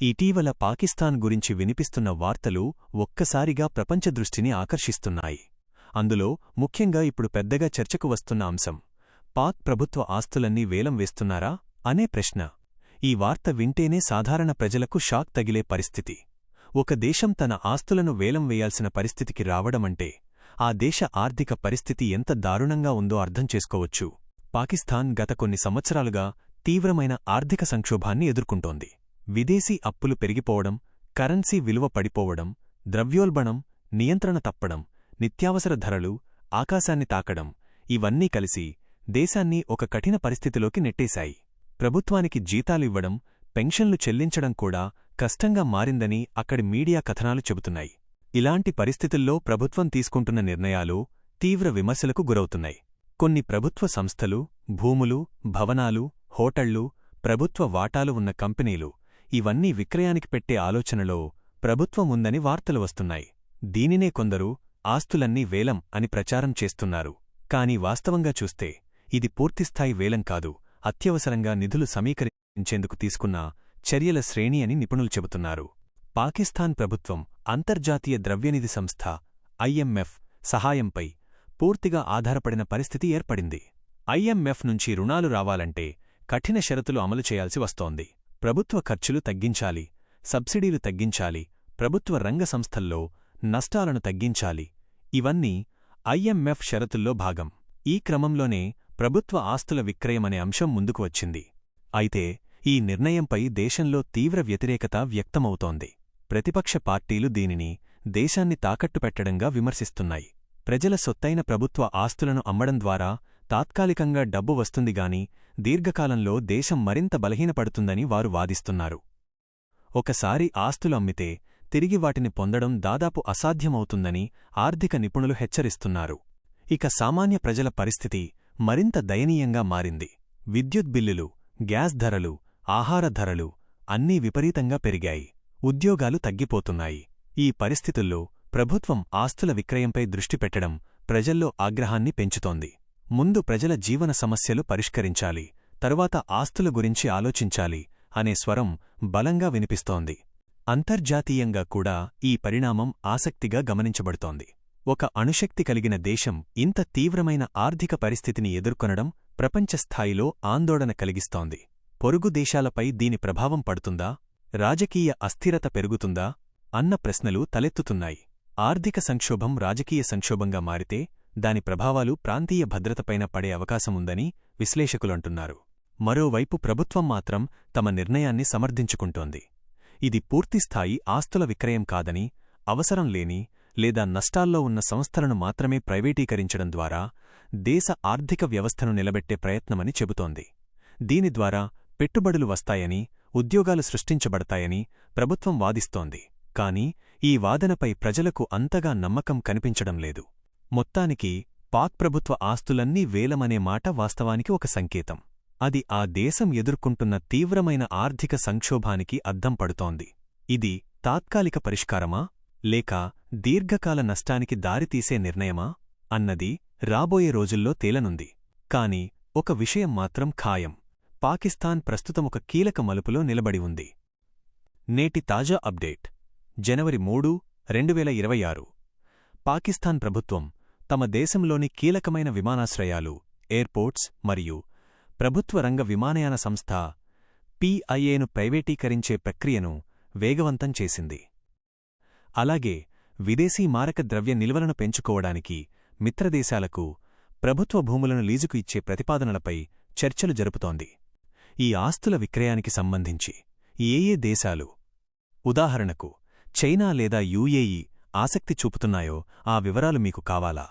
ఇటీవల పాకిస్తాన్ గురించి వినిపిస్తున్న వార్తలు ఒక్కసారిగా ప్రపంచ దృష్టిని ఆకర్షిస్తున్నాయి. అందులో ముఖ్యంగా ఇప్పుడు పెద్దగా చర్చకు వస్తున్న అంశం పాక్ ప్రభుత్వ ఆస్తులన్నీ వేలం వేస్తున్నారా? అనే ప్రశ్న. ఈ వార్త వింటేనే సాధారణ ప్రజలకు షాక్ తగిలే పరిస్థితి. ఒక దేశం తన ఆస్తులను వేలం వేయాల్సిన పరిస్థితికి రావడమంటే ఆ దేశ ఆర్థిక పరిస్థితి ఎంత దారుణంగా ఉందో అర్థం చేసుకోవచ్చు. పాకిస్తాన్ గత కొన్ని సంవత్సరాలుగా తీవ్రమైన ఆర్థిక సంక్షోభాన్ని ఎదుర్కొంటోంది. విదేశీ అప్పులు పెరిగిపోవడం కరెన్సీ విలువ పడిపోవడం ద్రవ్యోల్బణం నియంత్రణ తప్పడం నిత్యావసర ధరలు ఆకాశాన్ని తాకడం ఇవన్నీ కలిసి దేశాన్ని ఒక కఠిన పరిస్థితిలోకి నెట్టేశాయి. ప్రభుత్వానికి జీతాలివ్వడం పెన్షన్లు చెల్లించడం కూడా కష్టంగా మారిందని అక్కడి మీడియా కథనాలు చెబుతున్నాయి. ఇలాంటి పరిస్థితుల్లో ప్రభుత్వం తీసుకుంటున్న నిర్ణయాలు తీవ్ర విమర్శలకు గురవుతున్నాయి. కొన్ని ప్రభుత్వ సంస్థలు భూములు భవనాలు హోటళ్ళు ప్రభుత్వ వాటాలు ఉన్న కంపెనీలు ఇవన్నీ విక్రయానికి పెట్టే ఆలోచనలో ప్రభుత్వం ఉందని వార్తలు వస్తున్నాయి. దీనినే కొందరు ఆస్తులన్నీ వేలం అని ప్రచారం చేస్తున్నారు. కాని వాస్తవంగా చూస్తే ఇది పూర్తిస్థాయి వేలం కాదు. అత్యవసరంగా నిధులు సమీకరించేందుకు తీసుకున్న చర్యల శ్రేణి అని నిపుణులు చెబుతున్నారు. పాకిస్తాన్ ప్రభుత్వం అంతర్జాతీయ ద్రవ్యనిధి సంస్థ ఐఎంఎఫ్ సహాయంపై పూర్తిగా ఆధారపడిన పరిస్థితి ఏర్పడింది. ఐఎంఎఫ్ నుంచి రుణాలు రావాలంటే కఠిన షరతులు అమలు చేయాల్సి వస్తోంది. ప్రభుత్వ ఖర్చులు తగ్గించాలి సబ్సిడీలు తగ్గించాలి ప్రభుత్వ రంగ సంస్థల్లో నష్టాలను తగ్గించాలి. ఇవన్నీ ఐఎంఎఫ్ షరతుల్లో భాగం. ఈ క్రమంలోనే ప్రభుత్వ ఆస్తుల విక్రయమనే అంశం ముందుకు వచ్చింది. అయితే ఈ నిర్ణయంపై దేశంలో తీవ్ర వ్యతిరేకత వ్యక్తమవుతోంది. ప్రతిపక్ష పార్టీలు దీనిని దేశాన్ని తాకట్టుపెట్టడంగా విమర్శిస్తున్నాయి. ప్రజల సొత్తైన ప్రభుత్వ ఆస్తులను అమ్మడం ద్వారా తాత్కాలికంగా డబ్బు వస్తుందిగాని దీర్ఘకాలంలో దేశం మరింత బలహీనపడుతుందని వారు వాదిస్తున్నారు. ఒకసారి ఆస్తులు అమ్మితే తిరిగి వాటిని పొందడం దాదాపు అసాధ్యమవుతుందని ఆర్థిక నిపుణులు హెచ్చరిస్తున్నారు. ఇక సామాన్య ప్రజల పరిస్థితి మరింత దయనీయంగా మారింది. విద్యుత్ బిల్లులు గ్యాస్ ధరలు ఆహార ధరలు అన్నీ విపరీతంగా పెరిగాయి. ఉద్యోగాలు తగ్గిపోతున్నాయి. ఈ పరిస్థితుల్లో ప్రభుత్వం ఆస్తుల విక్రయంపై దృష్టి పెట్టడం ప్రజల్లో ఆగ్రహాన్ని పెంచుతోంది. ముందు ప్రజల జీవన సమస్యలు పరిష్కరించాలి తరువాత ఆస్తుల గురించి ఆలోచించాలి అనే స్వరం బలంగా వినిపిస్తోంది. అంతర్జాతీయంగా కూడా ఈ పరిణామం ఆసక్తిగా గమనించబడుతోంది. ఒక అణుశక్తి కలిగిన దేశం ఇంత తీవ్రమైన ఆర్థిక పరిస్థితిని ఎదుర్కొనడం ప్రపంచస్థాయిలో ఆందోళన కలిగిస్తోంది. పొరుగు దేశాలపై దీని ప్రభావం పడుతుందా? రాజకీయ అస్థిరత పెరుగుతుందా? అన్న ప్రశ్నలు తలెత్తుతున్నాయి. ఆర్థిక సంక్షోభం రాజకీయ సంక్షోభంగా మారితే దాని ప్రభావాలు ప్రాంతీయ భద్రతపైన పడే అవకాశముందని విశ్లేషకులంటున్నారు. మరోవైపు ప్రభుత్వం మాత్రం తమ నిర్ణయాన్ని సమర్థించుకుంటోంది. ఇది పూర్తిస్థాయి ఆస్తుల విక్రయం కాదని అవసరం లేని లేదా నష్టాల్లో ఉన్న సంస్థలను మాత్రమే ప్రైవేటీకరించడం ద్వారా దేశ ఆర్థిక వ్యవస్థను నిలబెట్టే ప్రయత్నమని చెబుతోంది. దీని ద్వారా పెట్టుబడులు వస్తాయని ఉద్యోగాలు సృష్టించబడతాయని ప్రభుత్వం వాదిస్తోంది. కాని ఈ వాదనపై ప్రజలకు అంతగా నమ్మకం కనిపించడం లేదు. మొత్తానికి పాక్ ప్రభుత్వ ఆస్తులన్నీ వేలమనే మాట వాస్తవానికి ఒక సంకేతం. అది ఆ దేశం ఎదుర్కొంటున్న తీవ్రమైన ఆర్థిక సంక్షోభానికి అద్దం పడుతోంది. ఇది తాత్కాలిక పరిష్కారమా? లేక దీర్ఘకాల నష్టానికి దారితీసే నిర్ణయమా? అన్నది రాబోయే రోజుల్లో తేలనుంది. కాని ఒక విషయం మాత్రం ఖాయం. పాకిస్తాన్ ప్రస్తుతమొక కీలక మలుపులో నిలబడి ఉంది. నేటి తాజా అప్డేట్. జనవరి మూడు రెండు ఇరవై ఆరు. పాకిస్తాన్ ప్రభుత్వం తమ దేశంలోని కీలకమైన విమానాశ్రయాలు ఎయిర్పోర్ట్స్ మరియు ప్రభుత్వ రంగ విమానయాన సంస్థ పిఐఏను ప్రైవేటీకరించే ప్రక్రియను వేగవంతం చేసింది. అలాగే విదేశీ మారక ద్రవ్య నిల్వలను పెంచుకోవడానికి మిత్రదేశాలకు ప్రభుత్వ భూములను లీజుకు ఇచ్చే ప్రతిపాదనలపై చర్చలు జరుపుతోంది. ఈ ఆస్తుల విక్రయానికి సంబంధించి ఏయే దేశాలు ఉదాహరణకు చైనా లేదా యూఏఈ ఆసక్తి చూపుతున్నాయో ఆ వివరాలు మీకు కావాలా?